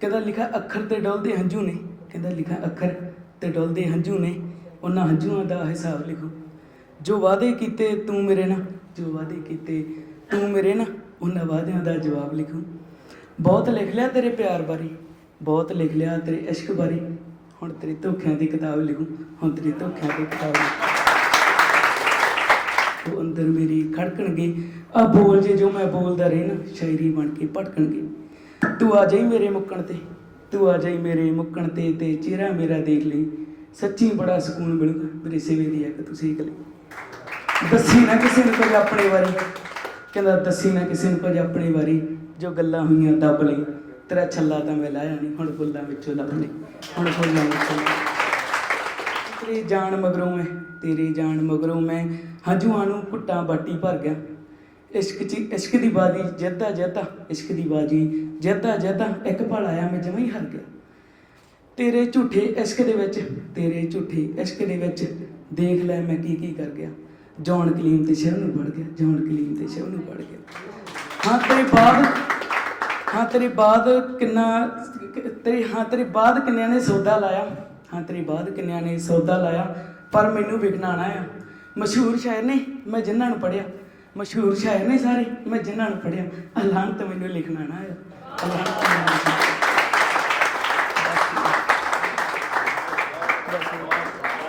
ਕਹਿੰਦਾ ਲਿਖਾ ਅੱਖਰ ਤੇ ਡੁੱਲਦੇ ਹੰਝੂ ਨੇ। ਕਹਿੰਦਾ ਲਿਖਾ ਅੱਖਰ ਤੇ ਡੋਲਦੇ ਹੰਝੂ ਨੇ। ਉਹਨਾਂ ਹੰਝੂਆਂ ਦਾ ਹਿਸਾਬ ਲਿਖੋ। ਜੋ ਵਾਅਦੇ ਕੀਤੇ ਤੂੰ ਮੇਰੇ ਨਾਲ, ਜੋ ਵਾਅਦੇ ਕੀਤੇ ਤੂੰ ਮੇਰੇ ਨਾਲ, ਉਹਨਾਂ ਵਾਅਦਿਆਂ ਦਾ ਜਵਾਬ ਲਿਖੋ। ਬਹੁਤ ਲਿਖ ਲਿਆ ਤੇਰੇ ਪਿਆਰ ਬਾਰੇ, ਬਹੁਤ ਲਿਖ ਲਿਆ ਤੇਰੇ ਇਸ਼ਕ ਬਾਰੇ। ਹੁਣ ਤੇਰੇ ਧੋਖਿਆਂ ਦੀ ਕਿਤਾਬ ਲਿਖੂ। ਹੁਣ ਤੇਰੇ ਧੋਖਿਆਂ ਦੀ ਕਿਤਾਬ ਲਿਖੂ। ਉਹ ਅੰਦਰ ਮੇਰੀ ਖੜਕਣਗੇ। ਆ ਬੋਲ ਜੇ ਜੋ ਮੈਂ ਬੋਲਦਾ ਰਹਿਣਾ, ਸ਼ਾਇਰੀ ਬਣ ਕੇ ਭਟਕਣਗੇ। ਤੂੰ ਆ ਜਾਈ ਮੇਰੇ ਮੁੱਕਣ ਤੇ, ਤੂੰ ਆ ਜਾਈ ਮੇਰੇ ਮੁੱਕਣ ਤੇ ਤੇ ਚਿਹਰਾ ਮੇਰਾ ਦੇਖ ਲਈ। ਸੱਚੀ ਬੜਾ ਸਕੂਨ ਮਿਲੂਗਾ ਮੇਰੇ ਸਿਵੇ ਦੀ ਇੱਕ ਤੁਸੀਂ ਇਕੱਲੇ। ਦੱਸੀ ਨਾ ਕਿਸੇ ਨੂੰ ਕੁਝ ਆਪਣੇ ਬਾਰੇ। ਕਹਿੰਦਾ, ਦੱਸੀ ਨਾ ਕਿਸੇ ਨੂੰ ਕੁਝ ਆਪਣੇ ਬਾਰੇ। ਜੋ ਗੱਲਾਂ ਹੋਈਆਂ ਦੱਬ ਲਈ। ਤੇਰਾ ਛੱਲਾ ਤਾਂ ਮੈਂ ਲਾਇਆ ਨਹੀਂ, ਹੁਣ ਫੁੱਲਾਂ ਵਿੱਚੋਂ ਲੱਭ ਲਈ। ਹੁਣ ਫੁੱਲਾਂ ਵਿੱਚੋਂ। ਤੇਰੀ ਜਾਨ ਮਗਰੋਂ ਮੈਂ ਤੇਰੀ ਜਾਨ ਮਗਰੋਂ ਮੈਂ ਹੰਝੂਆਂ ਨੂੰ ਘੁੱਟਾਂ ਬਾਟੀ ਭਰ ਗਿਆ। ਇਸ਼ਕ ਚ ਇਸ਼ਕ ਦੀ ਬਾਜੀ, ਜੱਦਾ ਜੱਦਾ ਇਸ਼ਕ ਦੀ ਬਾਜੀ, ਜੱਦਾ ਜੱਦਾ ਇੱਕ ਪਲ ਆਇਆ ਮੈਂ ਜਮਾਂ ਹੀ ਹਾਰ ਗਿਆ। ਤੇਰੇ ਝੂਠੇ ਇਸ਼ਕ ਦੇ ਵਿੱਚ, ਤੇਰੇ ਝੂਠੇ ਇਸ਼ਕ ਦੇ ਵਿੱਚ ਦੇਖ ਲੈ ਮੈਂ ਕੀ ਕੀ ਕਰ ਗਿਆ। ਜੌਨ ਕਲੀਮ ਤੇ ਸ਼ਹਿਰ ਨੂੰ ਵੜ ਗਿਆ। ਜੌਨ ਕਲੀਮ ਤੇ ਸ਼ਹਿਰ ਨੂੰ ਵੜ ਗਿਆ। ਹਾਂ, ਤੇਰੇ ਬਾਅਦ, ਹਾਂ, ਤੇਰੇ ਬਾਅਦ ਕਿੰਨਾ, ਤੇਰੇ ਹਾਂ, ਤੇਰੇ ਬਾਅਦ ਕਿੰਨਿਆਂ ਨੇ ਸੌਦਾ ਲਾਇਆ? ਹਾਂ, ਤੇਰੇ ਬਾਅਦ ਕਿੰਨਿਆਂ ਨੇ ਸੌਦਾ ਲਾਇਆ? ਪਰ ਮੈਨੂੰ ਵਿਕਣਾ ਆ ਮਸ਼ਹੂਰ ਸ਼ਾਇਰ ਨੇ, ਮੈਂ ਜਿਨ੍ਹਾਂ ਨੂੰ ਪੜਿਆ ਮਸ਼ਹੂਰ ਸ਼ਾਇਰ ਨੇ ਸਾਰੇ ਮੈਂ ਜਿਨ੍ਹਾਂ ਨੂੰ ਪੜਿਆ ਅਲਾਨ ਮੈਨੂੰ ਲਿਖਣਾ ਨਾ ਆਇਆ